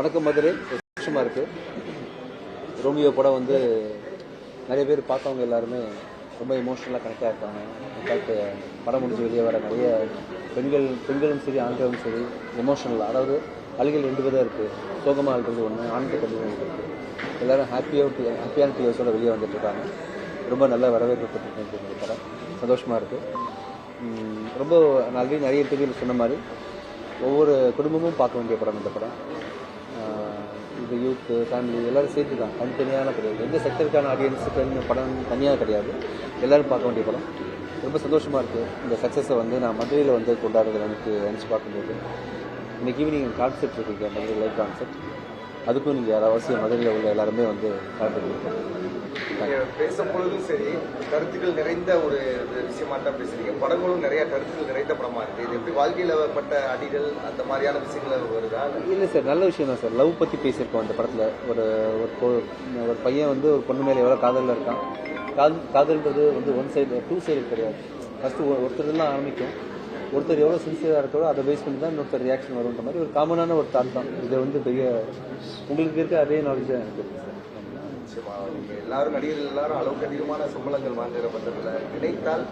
வணக்கம் மதுரை. சந்தோஷமாக இருக்குது ரோமியோ படம் வந்து நிறைய பேர் பார்த்தவங்க எல்லாருமே ரொம்ப எமோஷ்னலாக கனெக்ட் ஆகிருக்காங்க இன்ஃபேக்ட் படம் முடிஞ்சு வெளியே வர நிறைய பெண்கள் பெண்களும் சரி ஆண்களும் சரி எமோஷனலாக அதாவது அழுகல் ரெண்டு விதம் இருக்குது சோகமாக அழுறது ஒன்று ஆண்கள் கல்வி இருக்குது எல்லாரும் ஹாப்பியாக ஹாப்பியான டீயர்ஸோட வெளியே வந்துட்டுருக்காங்க ரொம்ப நல்ல வரவேற்பு இந்த படம். சந்தோஷமாக இருக்குது ரொம்ப ஆல்ரெடி நிறைய பேர் சொன்ன மாதிரி ஒவ்வொரு குடும்பமும் பார்க்க வேண்டிய படம் இந்த படம். ஆஹ் யூத்து ஃபேமிலி எல்லாரும் சேர்த்து தான் தனித்தனியான கிடையாது. எந்த செக்டருக்கான ஆடியன்ஸுக்கு படம் தனியாக கிடையாது. எல்லோரும் பார்க்க வேண்டிய படம். ரொம்ப சந்தோஷமாக இருக்குது இந்த சக்ஸஸை வந்து நான் மதுரையில் வந்து கொண்டாடுறது எனக்கு நினச்சி பார்க்கும்போது. இன்னைக்கு ஈவினிங் கான்செப்ட் இருக்குங்க மதுரை லைவ் கான்செப்ட் அதுக்கும் நீங்கள் அவசியம் மதுரையில் உள்ள எல்லாருமே வந்து கலந்துக்கணும் நீங்க பேசும் பொழுதும் சரி கருத்துக்கள் நிறைந்த ஒரு விஷயமா தான் பேசுறீங்க. படங்களும் நிறைய கருத்துக்கள் நிறைந்த படமா இருக்கு. இது எப்படி வாழ்க்கையில பட்ட அடிகள் அந்த மாதிரியான விஷயங்கள் வருதா? இல்லை சார் நல்ல விஷயம் தான் சார். லவ் பற்றி பேசியிருக்கோம் அந்த படத்தில். ஒரு ஒரு பையன் வந்து ஒரு பொண்ணு மேலே எவ்வளோ காதலில் இருக்கான். காதல் காதல்ன்றது வந்து ஒன் சைடு டூ சைடு கிடையாது. ஃபஸ்ட்டு ஒருத்தர் தான் ஆரம்பிக்கும். ஒருத்தர் எவ்வளோ சின்சியராக இருக்கோ அதை பேஸ் பண்ணி தான் இன்னொருத்தர் ரியாக்ஷன் வருன்ற மாதிரி ஒரு காமனான ஒரு தாட் தான். இது வந்து பெரிய உங்களுக்கு இருக்க அதே நாலேஜ் தான் எனக்கு இருக்கு சார். நிச்சயமா நீங்க எல்லாரும் நடிகர்கள் எல்லாரும் அளவுக்கு அதிகமான சம்பளங்கள் வாங்குற பட்சத்துல நினைத்தால்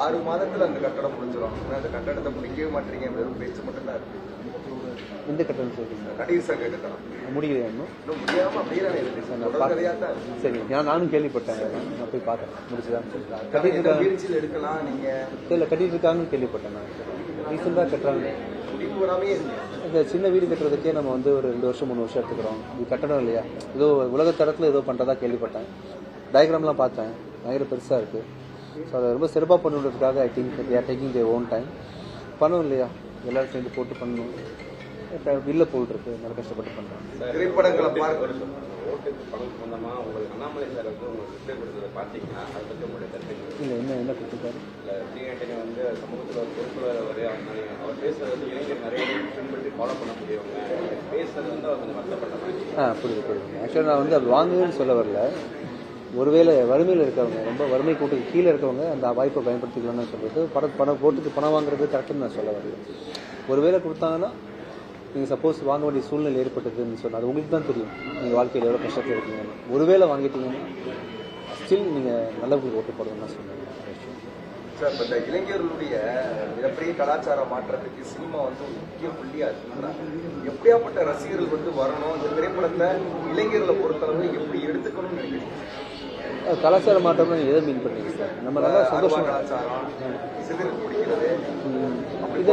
ஆறு மாதத்துல அந்த கட்டடம் முடிஞ்சிடும். அந்த கட்டடத்தை முடிக்கவே மாட்டீங்க வெறும் பேச்சு மட்டும் தான் இருக்கு. எந்த கட்டணம் சொல்றீங்க நடிகர் சங்க கட்டடம். முடிக்கிறேன் இன்னும்? முடியாம அப்படியே தானே இருக்கு. இருக்கு. சரி நான் நானும் கேள்விப்பட்டேன். நான் போய் பார்த்தேன் முடிச்சுதான் கதை கட்டிட்டு எடுக்கலாம் நீங்க? இல்லை கட்டிட்டு இருக்காங்கன்னு கேள்விப்பட்டேன் நான். ரீசெண்டாக கட்டுறாங்க. முடிவு வராமே இருக்கீங்க இந்த சின்ன வீடு கட்டுறதுக்கே நம்ம வந்து ஒரு ரெண்டு வருஷம் மூணு வருஷம் எடுத்துக்கிறோம். இது கட்டணம் இல்லையா? ஏதோ உலகத்தடத்தில் ஏதோ பண்ணுறதா கேள்விப்பட்டேன். டயக்ராம்லாம் பார்த்தேன். பயங்கர பெருசாக இருக்குது ஸோ அதை ரொம்ப சிறப்பாக பண்ணுறதுக்காக I think they're taking they own time பண்ணணும் இல்லையா? எல்லோரும் சேர்ந்து போட்டு பண்ணணும். இப்போ வில்ல போட்டுருக்கு நல்ல கஷ்டப்பட்டு பண்ணுறாங்க திரைப்படங்களை பார்க்க ஓட்டுக்கு பணம் சம்பந்தமா உங்களுக்கு அண்ணாமலை சார் வந்து உங்களுக்கு ரிப்ளை கொடுத்ததை பார்த்தீங்கன்னா அதை பற்றி உங்களுடைய கருத்து என்ன? இல்லை என்ன என்ன கொடுத்துருக்காரு இல்ல வந்து சமூகத்தில் ஒரு பொறுப்புல வரை அவர் பேசுறது வந்து இளைஞர் நிறைய பேர் பின்பற்றி ஃபாலோ பண்ணக்கூடியவங்க பேசுறது வந்து அவர் கொஞ்சம் வருத்தப்பட்ட மாதிரி. ஆ புரியுது புரியுது. ஆக்சுவலாக நான் வந்து அது வாங்குவேன்னு சொல்ல வரல. ஒருவேளை வறுமையில் இருக்கவங்க ரொம்ப வறுமை கூட்டுக்கு கீழே இருக்கவங்க அந்த வாய்ப்பை பயன்படுத்திக்கலாம்னு சொல்றது பணம் பணம் போட்டுக்கு பணம் வாங்குறது கரெக்டுன்னு நான் சொல்ல வரல. ஒருவேளை கொடுத்தாங்கன்னா நீங்கள் சப்போஸ் வாங்க வேண்டிய சூழ்நிலை ஏற்பட்டதுன்னு சொன்னால் அது உங்களுக்கு தான் தெரியும். நீங்கள் வாழ்க்கையில் எவ்வளோ கஷ்டத்தில் இருக்கீங்கன்னு ஒருவேளை வாங்கிட்டீங்கன்னா ஸ்டில் நீங்கள் நல்லவங்களுக்கு ஓட்டு போடணும்னு நான் சொன்னேன் சார் இந்த இளைஞர்களுடைய மிகப்பெரிய கலாச்சார மாற்றத்துக்கு சினிமா வந்து ஒரு முக்கிய புள்ளியா இருக்குன்றாங்க எப்படியாப்பட்ட ரசிகர்கள் வந்து வரணும்? இந்த திரைப்படத்தை இளைஞர்களை பொறுத்தளவு எப்படி எடுத்துக்கணும்னு நினைக்கிறீங்க? கலாச்சார மாற்றம்னா எதை மீன் பண்ணுறீங்க சார்? நம்ம நல்லா சந்தோஷம் இது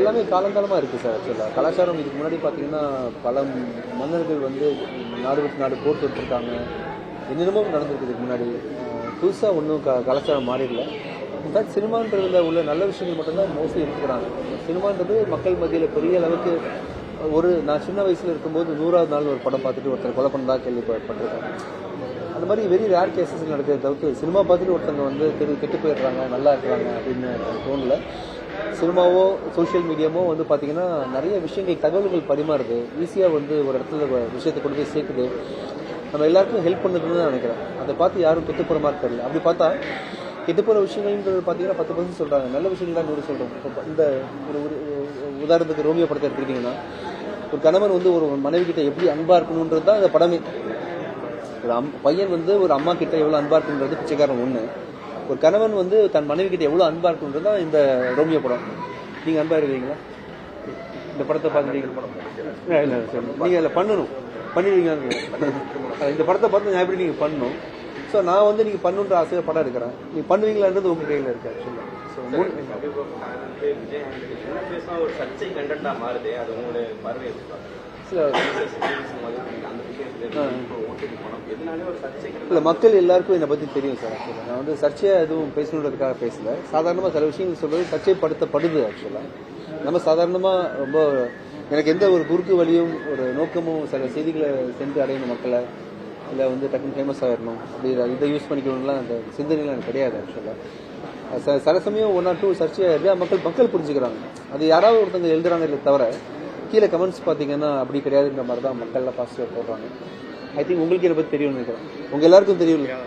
எல்லாமே காலங்காலமாக இருக்குது சார் ஆக்சுவலாக கலாச்சாரம் இதுக்கு முன்னாடி பார்த்தீங்கன்னா பல மன்னர்கள் வந்து நாடு விட்டு நாடு போர் தொட்டிருக்காங்க என்னென்னமோ நடந்திருக்கு இதுக்கு முன்னாடி. புதுசாக ஒன்றும் க கலாச்சாரம் மாறிடல. இன்ஃபேக்ட் சினிமான்றதுல உள்ள நல்ல விஷயங்கள் மட்டும்தான் மோஸ்ட்லி எடுத்துக்கிறாங்க சினிமான்றது மக்கள் மத்தியில் பெரிய அளவுக்கு ஒரு நான் சின்ன வயசில் இருக்கும்போது நூறாவது நாள் ஒரு படம் பார்த்துட்டு ஒருத்தர் கொலை பண்ணதா கேள்விப்பட்டிருக்கேன். அந்த மாதிரி வெரி ரேர் கேசஸ் நடக்குது தவிர்த்து சினிமா பார்த்துட்டு ஒருத்தவங்க வந்து கெட்டு போயிடுறாங்க நல்லா இருக்கிறாங்க அப்படின்னு தோணல. சினிமாவோ சோஷியல் மீடியாவோ வந்து பார்த்தீங்கன்னா நிறைய விஷயங்கள் தகவல்கள் பரிமாறுது. ஈஸியாக வந்து ஒரு இடத்துல விஷயத்தை கொண்டு போய் சேர்க்குது. நம்ம எல்லாருக்கும் ஹெல்ப் பண்ணுதுன்னு தான் நினைக்கிறேன். அதை பார்த்து யாரும் கெட்டு போகிற மாதிரி தெரியல அப்படி பார்த்தா கெட்டு போகிற விஷயங்கள்ன்றது பார்த்தீங்கன்னா பத்து பர்சன்ட் சொல்கிறாங்க நல்ல விஷயங்கள் தான் நூறு சொல்கிறோம் இப்போ இந்த ஒரு உதாரணத்துக்கு ரோமியோ படத்தை எடுத்துக்கிட்டிங்கன்னா ஒரு கணவன் வந்து ஒரு மனைவி கிட்ட எப்படி அன்பாக இருக்கணுன்றது தான் அந்த படமே. ஒரு அம் பையன் வந்து ஒரு அம்மா கிட்ட எவ்வளோ அன்பா இருக்குன்றது பிச்சைக்காரன் ஒன்று ஒரு கணவன் வந்து தன் மனைவி கிட்ட எவ்வளோ அன்பா இருக்குன்றது தான் இந்த ரோமியோ படம். நீங்கள் அன்பா இருக்கீங்களா இந்த படத்தை பார்த்துட்டீங்க இல்லை சரி. நீங்கள் அதில் பண்ணணும். பண்ணிடுவீங்களான்னு. இந்த படத்தை பார்த்து நான் எப்படி நீங்கள் பண்ணணும்? ஸோ நான் வந்து நீங்கள் பண்ணுன்ற ஆசையாக படம் எடுக்கிறேன். நீங்கள் பண்ணுவீங்களான்றது உங்கள் கையில் இருக்கு ஆக்சுவலாக ஸோ மூணு சில இல்லை மக்கள் எல்லாருக்கும் என்னை பற்றி தெரியும் சார் ஆக்சுவலாக நான் வந்து சர்ச்சையாக எதுவும் பேசணுன்றதுக்காக பேசல. சாதாரணமாக சில விஷயங்கள் சொல்கிறது சர்ச்சைப்படுத்தப்படுது ஆக்சுவலாக நம்ம சாதாரணமாக ரொம்ப எனக்கு எந்த ஒரு குறுக்கு வழியும் ஒரு நோக்கமும் சில செய்திகளை சென்று அடையணும் மக்களை. இல்லை வந்து டக்குன்னு ஃபேமஸ் ஆகிடணும் அப்படி இதை- இதை யூஸ் பண்ணிக்கணும்லாம் அந்த சிந்தனைலாம் எனக்கு கிடையாது ஆக்சுவலாக சில சமயம் ஒன் ஆர் டூ சர்ச்சையாக மக்கள் மக்கள் புரிஞ்சுக்கிறாங்க. அது யாராவது ஒருத்தவங்க எழுதுறாங்க இல்லை தவிர கீழே கமெண்ட்ஸ் பார்த்தீங்கன்னா அப்படி கிடையாதுன்ற மாதிரி தான் மக்கள்லாம் பாசிட்டிவாக போடுறாங்க. ஐ திங்க் உங்களுக்கு இதை பற்றி தெரியும்னு நினைக்கிறேன். உங்கள் எல்லாருக்கும் தெரியும் இல்லையா?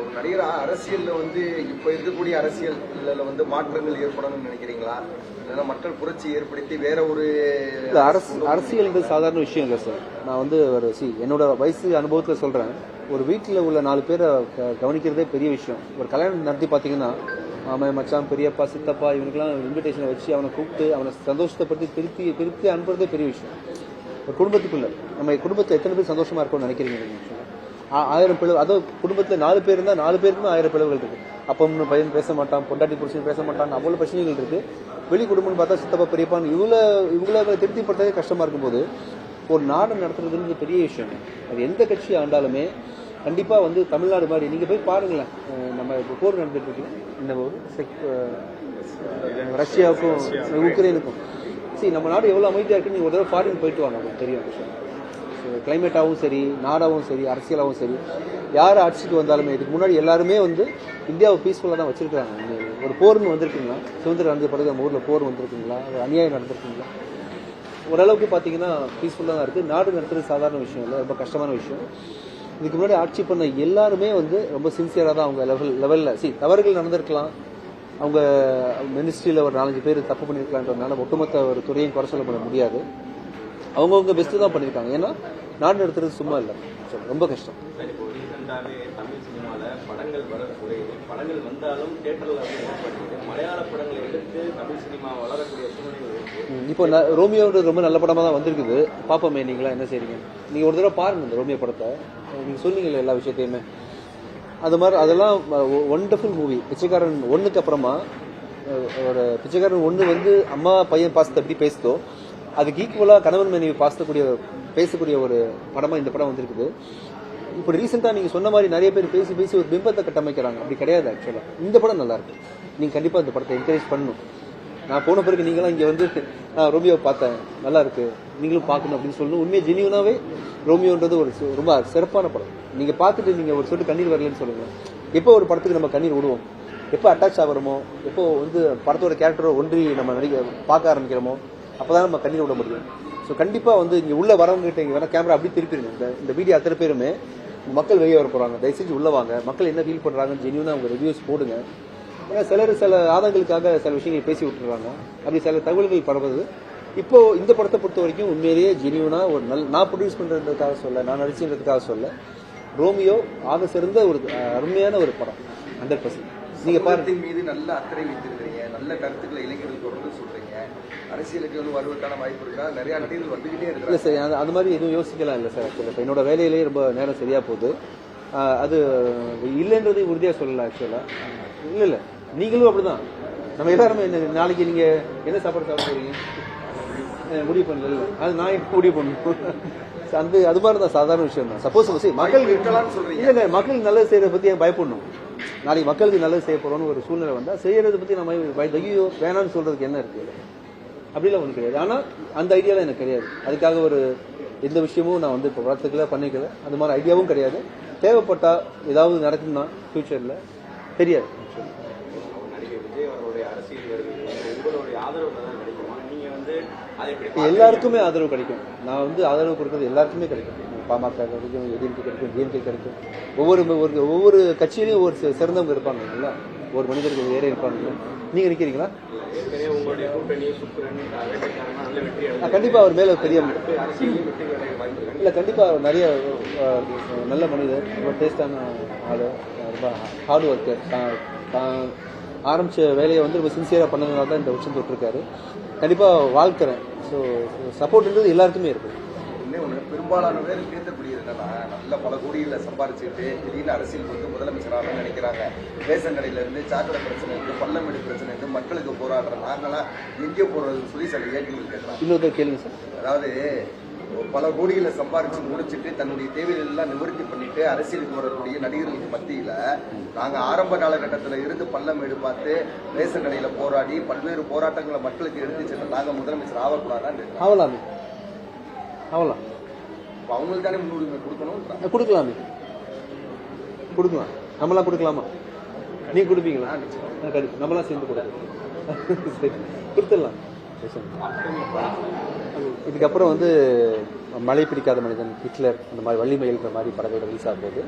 ஒரு நடிகரா அரசியல்ல வந்து இப்ப இருக்கக்கூடிய அரசியல்ல வந்து மாற்றங்கள் ஏற்படணும்னு நினைக்கிறீங்களா? இல்லைன்னா மக்கள் புரட்சி ஏற்படுத்தி வேற ஒரு இல்ல, அரசு அரசியல்ன்றது சாதாரண விஷயம் இல்லை சார் நான் வந்து ஒரு சி என்னோட வயசு அனுபவத்தில் சொல்கிறேன் ஒரு வீட்டில் உள்ள நாலு பேரை கவனிக்கிறதே பெரிய விஷயம். ஒரு கல்யாணம் நடத்தி பார்த்தீங்கன்னா மாமன் மச்சான் பெரியப்பா சித்தப்பா இவனுக்கெல்லாம் இன்விடேஷனை வச்சு அவனை கூப்பிட்டு அவனை சந்தோஷத்தை பற்றி திருப்தி திருப்தி அனுப்புறதே பெரிய விஷயம். ஒரு குடும்பத்துக்குள்ள. நம்ம குடும்பத்தில் எத்தனை பேர் சந்தோஷமா இருக்கும்னு நினைக்கிறீங்க? ஆ- ஆயிரம் பிளவு அதோ குடும்பத்தில் நாலு பேர் இருந்தால் நாலு பேருக்குமே ஆயிரம் பிளவுகள் இருக்கு. அப்பம்னு பையன் பேச மாட்டான் பொண்டாட்டி புருஷன் பேச மாட்டான் அவ்வளோ பிரச்சனைகள் இருக்கு. வெளி குடும்பம்னு பார்த்தா சித்தப்பா பெரியப்பான்னு இவ்வளோ இவ்வளோ திருப்திப்படுத்தவே கஷ்டமா இருக்கும்போது ஒரு நாடு நடத்துறதுன்றது பெரிய விஷயம். அது எந்த கட்சி ஆண்டாலுமே கண்டிப்பாக வந்து தமிழ்நாடு மாதிரி நீங்கள் போய் பாருங்களேன். நம்ம இப்போ போர் நடந்துட்டு இருக்கு. இந்த ஒரு செக்- ரஷ்யாவுக்கும் உக்ரைனுக்கும். சரி நம்ம நாடு எவ்வளோ அமைதியாக இருக்குன்னு ஒரு தடவை ஃபாரின் போயிட்டு வாங்க உங்களுக்கு தெரியும் விஷயம். கிளைமேட்டாகவும் சரி நாடாகவும் சரி அரசியலாகவும் சரி யார் ஆட்சிக்கு வந்தாலுமே இதுக்கு முன்னாடி எல்லாருமே வந்து இந்தியாவை பீஸ்ஃபுல்லாக தான் வச்சுருக்காங்க ஒரு போர்னு வந்திருக்குங்களா? சுதந்திரம் நடந்த பிறகு நம்ம ஊரில் போர் வந்திருக்குங்களா? ஒரு அநியாயம் நடந்திருக்குங்களா? ஓரளவுக்கு பார்த்தீங்கன்னா பீஸ்ஃபுல்லாக தான் இருக்குது நாடு நடத்துறது சாதாரண விஷயம் இல்லை ரொம்ப கஷ்டமான விஷயம். இதுக்கு முன்னாடி ஆட்சி பண்ண எல்லாருமே வந்து ரொம்ப சின்சியராக தான் அவங்க லெவல் லெவலில் சி தவறுகள் நடந்திருக்கலாம். அவங்க மினிஸ்ட்ரியில் ஒரு நாலஞ்சு பேர் தப்பு பண்ணியிருக்கலான்றதுனால ஒட்டுமொத்த ஒரு துறையும் குறை சொல்ல முடியாது. அவங்கவுங்க பெஸ்ட்டு தான் பண்ணியிருக்காங்க ஏன்னா நாடு நடத்துறது சும்மா இல்லை. ரொம்ப கஷ்டம். ரீசெண்டாகவே தமிழ் சினிமாவில் படங்கள் வர குறையுது. படங்கள் வந்தாலும் தேட்டரில் வந்து ஏற்படுது மலையாள படங்களை எடுத்து தமிழ் சினிமா வளரக்கூடிய சூழ்நிலை இருக்கு. ம், இப்போ ரோமியோன்றது ரொம்ப நல்ல படமாக தான் வந்திருக்குது. பாப்போமே நீங்களா என்ன செய்றீங்க? நீங்கள் ஒரு தடவை பாருங்க இந்த ரோமியோ படத்தை. நீங்கள் சொன்னீங்களே எல்லா விஷயத்தையுமே. அது மாதிரி அதெல்லாம் ஒண்டர்ஃபுல் மூவி பிச்சைக்காரன் ஒன்றுக்கு அப்புறமா ஒரு பிச்சைக்காரன் ஒன்று வந்து அம்மா பையன் பாசத்தை எப்படி பேசுதோ அதுக்கு ஈக்குவலாக கணவன் மனைவி பாசக்கூடிய பேசக்கூடிய ஒரு படமாக இந்த படம் வந்திருக்குது. இப்போ ரீசெண்டாக நீங்கள் சொன்ன மாதிரி நிறைய பேர் பேசி பேசி ஒரு பிம்பத்தை கட்டமைக்கிறாங்க. அப்படி கிடையாது ஆக்சுவலாக இந்த படம் நல்லாயிருக்கு நீங்கள் கண்டிப்பாக இந்த படத்தை என்கரேஜ் பண்ணணும். நான் போன பிறகு நீங்களாம் இங்கே வந்து நான் ரோமியோ பார்த்தேன். நல்லா இருக்கு. நீங்களும் பார்க்கணும் அப்படின்னு சொல்லணும். உண்மையை ஜெனியூனாவே ரோமியோன்றது ஒரு ரொம்ப சிறப்பான படம். நீங்கள் பார்த்துட்டு நீங்கள் ஒரு சொட்டு கண்ணீர் வரலன்னு சொல்லுங்க. எப்போ ஒரு படத்துக்கு நம்ம கண்ணீர் விடுவோம்? எப்போ அட்டாச் ஆகிறோமோ? எப்போ வந்து படத்தோட கேரக்டரோ ஒன்றி நம்ம நடிக்க பார்க்க ஆரம்பிக்கிறோமோ? அப்பதான் நம்ம கண்ணீர் விட முடியும். ஸோ கண்டிப்பாக வந்து இங்கே உள்ள வரவங்ககிட்ட இங்கே வேணா கேமரா அப்படி திருப்பிடுங்க. இந்த இந்த வீடியோ அத்தனை பேருமே மக்கள் வெளியே வர போகிறாங்க தயவு செஞ்சு உள்ள வாங்க. மக்கள் என்ன ஃபீல் பண்ணுறாங்கன்னு ஜெனியூனா அவங்க ரிவ்யூஸ் போடுங்க. ஏன்னா சிலர் சில ஆதங்களுக்காக சில விஷயங்கள் பேசி விட்டுறாங்க. அப்படி சில தகவல்கள் பரவுது. இப்போ இந்த படத்தை பொறுத்த வரைக்கும் உண்மையிலேயே ஜெனியூனா ஒரு நல்ல நான் ப்ரொடியூஸ் பண்றதுக்காக சொல்ல நான் நடிச்சுன்றதுக்காக சொல்ல ரோமியோ ஆக சிறந்த ஒரு அருமையான ஒரு படம். Hundred percent. நீங்க பாருங்க. சமூகத்தின் மீது நல்ல அக்கறை வைத்திருக்கிறீங்க. நல்ல கருத்துக்களை இளைஞர்கள் தொடர்ந்து சொல்றீங்க. அரசியலுக்கு வந்து வருவதற்கான வாய்ப்பு இருக்கா நிறைய நடிகர்கள் வந்துகிட்டே இல்லை இருக்கிறாங்க சார் அது- அது மாதிரி எதுவும் யோசிக்கலாம் இல்லை சார். என்னோட வேலையிலேயே ரொம்ப நேரம் சரியா போகுது. அது இல்லைன்றது உறுதியாக சொல்லலாம் ஆக்சுவலாக இல்லை இல்லை. நீங்களும் அப்படிதான். நம்ம எல்லாருமே நாளைக்கு நீங்க என்ன சாப்பாடு சாப்பிட போறீங்க? அஹ் முடிவு பண்ணல அது நான் எப்போ முடிவு பண்ணணும்? அந்த அது மாதிரி தான் சாதாரண விஷயம் தான். சப்போஸ் மக்கள். இல்ல இல்ல மக்கள் நல்லது செய்யறத பத்தி ஏன் பயப்படணும்? நாளைக்கு மக்களுக்கு நல்லது செய்ய போறோம்னு ஒரு சூழ்நிலை வந்தா செய்யறத பத்தி நம்ம பய- ஐயோ வேணாம்னு சொல்றதுக்கு என்ன இருக்கு? அப்படிலாம் ஒன்றும் கிடையாது. ஆனா அந்த ஐடியாலாம் எனக்கு கிடையாது. அதுக்காக ஒரு எந்த விஷயமும் நான் வந்து இப்போ வளர்த்துக்கல பண்ணிக்கல. அந்த மாதிரி ஐடியாவும் கிடையாது. தேவைப்பட்டா ஏதாவது நடக்கும்னா ஃப்யூச்சரில் தெரியாது. எல்லாருக்குமே ஆதரவு கிடைக்கும். நான் வந்து ஆதரவு கொடுக்கறது எல்லாருக்குமே கிடைக்கும். பாமக கிடைக்கும் எடிஎம்கே கிடைக்கும் டிஎம்கே கிடைக்கும். ஒவ்வொரு ஒவ்வொரு கட்சியிலையும் ஒவ்வொரு சிறந்தவங்க இருப்பாங்க இல்லைங்களா? ஒரு மனிதர்கள் வேற இருப்பாங்க. நீங்க நிக்கிறீங்களா? நான் கண்டிப்பா அவர் மேல பெரிய இல்லை கண்டிப்பாக இல்ல கண்டிப்பா அவர் நிறைய நல்ல மனிதர் ரொம்ப டேஸ்டான ஆளு ரொம்ப ஹார்ட் ஒர்க்கர் தான் ஆரம்பிச்ச வேலையை வந்து ரொம்ப சின்சியரா பண்ணதுனால தான் இந்த உச்சம் தொட்டிருக்காரு. கண்டிப்பா வாழ்க்கிறேன் ஸோ சப்போர்ட்ன்றது எல்லாருக்குமே இருக்கு. இன்னும் ஒண்ணு. பெரும்பாலான பேர் பேசக்கூடியது என்னன்னா நல்ல பல கோடிகளை சம்பாரிச்சுட்டு திடீர்னு அரசியலுக்கு வந்து முதலமைச்சராக நினைக்கிறாங்க. ரேஷன் கடையில இருந்து சாக்கடை பிரச்சனை இருந்து பள்ளமேடு பிரச்சனை இருந்து மக்களுக்கு போராடுற நாங்களாம் எங்கே போறதுன்னு சொல்லி சில இயக்கங்கள் கேட்கறாங்க இன்னொருத்தர் கேளுங்க சார். அதாவது பல கோடிகளை சம்பாரிச்சு முடிச்சிட்டு தன்னுடைய தேவைகள் எல்லாம் நிவர்த்தி பண்ணிட்டு அரசியலுக்கு வரக்கூடிய நடிகர்களுக்கு மத்தியில நாங்க ஆரம்ப காலகட்டத்துல இருந்து பள்ளமேடு பார்த்து ரேஷன் கடையில போராடி பல்வேறு போராட்டங்களை மக்களுக்கு எடுத்து சென்ற நாங்க முதலமைச்சர் ஆகக்கூடாதான்னு ஆகலாமே அப்ப அவங்களுக்கு தானே முன்னுரிமை கொடுக்கணும்? கொடுக்கலாமே கொடுக்கலாம். நம்மளாம் கொடுக்கலாமா? நீங்க கொடுப்பீங்களா? அஹ் கண்டிப்பா. நம்மளாம் சேர்ந்து கொடுக்கலாம். சரி கொடுத்துடலாம். இதுக்கப்புறம் வந்து மழை பிடிக்காத மனிதன் ஹிட்லர் அந்த மாதிரி வள்ளிமயில்ன்ற மாதிரி படங்கள் ரிலீஸ் ஆக போகுது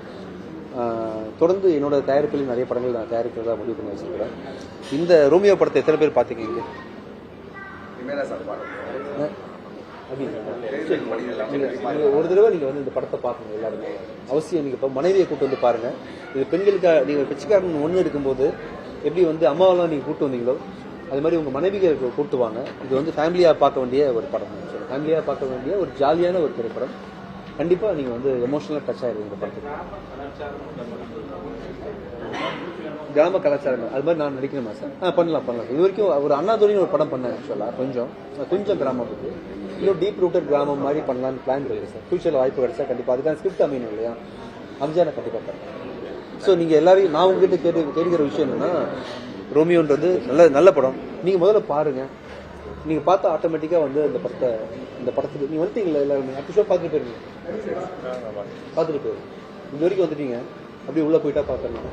ஆஹ் தொடர்ந்து என்னோட தயாரிப்பில் நிறைய படங்கள் நான் தயாரிக்கிறதா முடிவு பண்ணி வச்சிருக்கிறேன். இந்த ரோமியோ படத்தை எத்தனை பேர் பார்த்துருக்கீங்க? அப்படின்னு தான் நீங்கள் ஒரு தடவை நீங்கள் வந்து இந்த படத்தை பார்க்கணும் எல்லாருமே. அவசியம் நீங்கள் இப்போ மனைவியை கூட்டு வந்து பாருங்கள் இது பெண்களுக்காக நீங்கள் பிச்சைக்காரன் ஒன்று எடுக்கும்போது எப்படி வந்து அம்மாவெல்லாம் நீங்கள் கூட்டு வந்தீங்களோ அது மாதிரி உங்கள் மனைவிகள் கூட்டு வாங்க. இது வந்து ஃபேமிலியாக பார்க்க வேண்டிய ஒரு படம். ஃபேமிலியாக பார்க்க வேண்டிய ஒரு ஜாலியான ஒரு திரைப்படம். கண்டிப்பாக நீங்கள் வந்து எமோஷனலாக டச் ஆயிருங்க படத்துக்கு. கிராம கலாச்சாரம் அது மாதிரி நான் நடிக்கணுமா சார் ஆ பண்ணலாம் பண்ணலாம். இது வரைக்கும் ஒரு அண்ணாதுரைன்னு ஒரு படம் பண்ணேன் ஆக்சுவலாக கொஞ்சம். கொஞ்சம் கிராமம் இருக்குது இன்னும் டீப் ரூட்டட் கிராமம் மாதிரி பண்ணலாம்னு பிளான் இருக்குது சார் ஃபியூச்சரில் வாய்ப்பு கிடைச்சா கண்டிப்பாக அதுக்கான ஸ்கிரிப்ட் அமையணும் இல்லையா? அம்ஜா கண்டிப்பாக பண்ணேன் ஸோ நீங்கள் எல்லாரையும் நான் உங்ககிட்ட கேட்டு கேட்கிற விஷயம் என்னென்னா ரோமியோன்றது நல்ல நல்ல படம். நீங்கள் முதல்ல பாருங்கள் நீங்கள் பார்த்தா ஆட்டோமேட்டிக்காக வந்து இந்த படத்தை இந்த படத்துக்கு நீங்கள் வந்துட்டீங்களா எல்லாருமே? அடுத்த ஷோ பார்த்துட்டு போயிருங்க பார்த்துட்டு போயிருங்க இது வரைக்கும் வந்துட்டீங்க. அப்படியே உள்ளே போயிட்டா பார்த்துடலாம்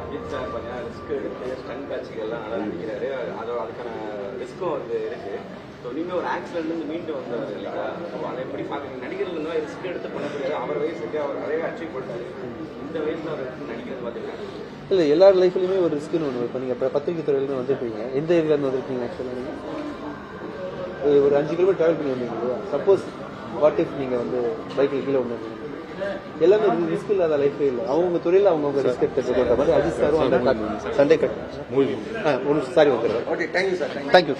அஜித் சார் பார்த்தீங்கன்னா ரிஸ்க் எடுத்து ஸ்டன் எல்லாம் நல்லா நடிக்கிறாரு அதோட அதுக்கான ரிஸ்க்கும் வந்து இருக்கு. ஸோ நீங்க ஒரு ஆக்சிடென்ட் இருந்து மீண்டு வந்தவர் இல்லைங்களா ஸோ அதை எப்படி பார்க்குறீங்க நடிகர்கள் மாதிரி ரிஸ்க் எடுத்து பண்ணக்கூடியது அவர் வயசுக்கு அவர் நிறைய அச்சீவ் பண்ணாரு இந்த வயசுல அவர் நடிக்கிறது பார்த்தீங்கன்னா இல்லை எல்லார் லைஃப்லையுமே ஒரு ரிஸ்க்குன்னு ஒன்று இப்போ நீங்கள் இப்போ பத்திரிகை துறையிலேருந்து வந்திருப்பீங்க எந்த ஏரியாலேருந்து வந்திருக்கீங்க ஆக்சுவலாக நீங்கள் ஒரு அஞ்சு கிலோமீட்டர் ட்ராவல் பண்ணி வந்தீங்க இல்லையா? சப்போஸ் வாட் இஃப் நீங்கள் வந்து பைக்கில் கீழே ஒன்று எல்லாமே ரிஸ்க் இல்லாத லைஃபே இல்லை அவங்க துறையில் அவங்கவுங்க ரிஸ்க் எடுத்துக்கிற மாதிரி அஜித் சாரும் அந்த சண்டே கட் மூவி ஆ ஒரு சாரி வந்துடுறேன் ஓகே தேங்க்யூ சார் தேங்க்யூ